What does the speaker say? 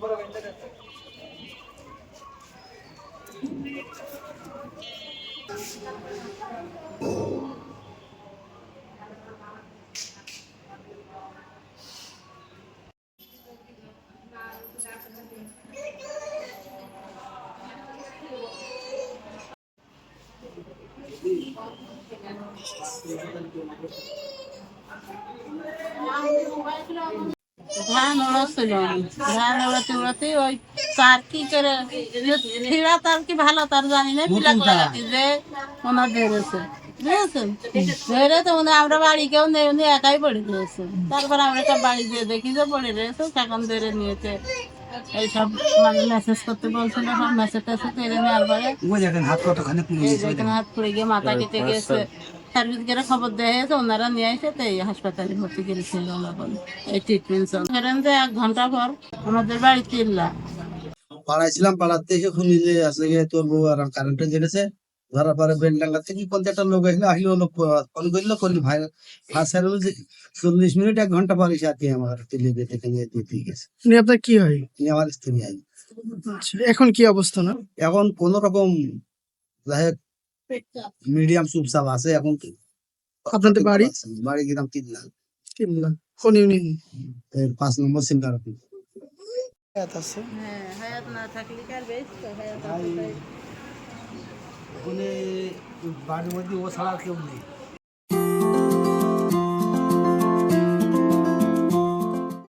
ముగ్గురు వెంటనే Thank you. ধান ওড়াচ্ছিল ধান ওড়াতে ওড়াতে ওই তার কি করে ফিরা তার কি ভালো তার জানি না যে ওনার ধরেছে বুঝেছেন? ধরে তো উনি আমরা বাড়ি কেউ নেই উনি একাই পড়ে রয়েছে। তারপর আমরা একটা বাড়ি দিয়ে দেখি যে পড়ে রয়েছে তখন ধরে নিয়েছে। এইসব মানে মেসেজ করতে বলছিল সব মেসেজ টেসেজ নেওয়ার পরে হাত পড়ে গিয়ে মাথা কেটে গেছে। সার্ভিস করে খবর দেওয়া হয়েছে ওনারা নিয়ে এসে তো এই হাসপাতালে ভর্তি করেছিল ওনার। এই ট্রিটমেন্ট ধরেন যে এক ঘণ্টা পর আমাদের বাড়ি চিল্লা পাড়ায় ছিলাম পাড়াতে এসে শুনি যে আসলে গিয়ে তোর বউ আর কারেন্টে জেনেছে ধরার পরে বেলডাঙ্গা থেকে লোক এসে আসলে লোক ফোন করল করলি ভাই ফার্স্ট স্যার চল্লিশ মিনিট এক ঘণ্টা পরে এসে আর কি আমার থেকে নিয়ে গেছে। আপনার কি হয়? নিয়ে আমার স্ত্রী আই আচ্ছা, এখন কি অবস্থা না? এখন কোন রকম যাই মিডিয়াম চুপচাপ আছে এখন আপনাদের বাড়ি? বাড়ি গেলাম তিন লাখ কিনলাম কোন ইউনিয়ন এর পাঁচ নম্বর সিঙ্গার আছে। হ্যাঁ হায়াত না থাকলে কার বেশ হায়াত ওখানে বাড়ির মধ্যে ও ছাড়া কেউ নেই।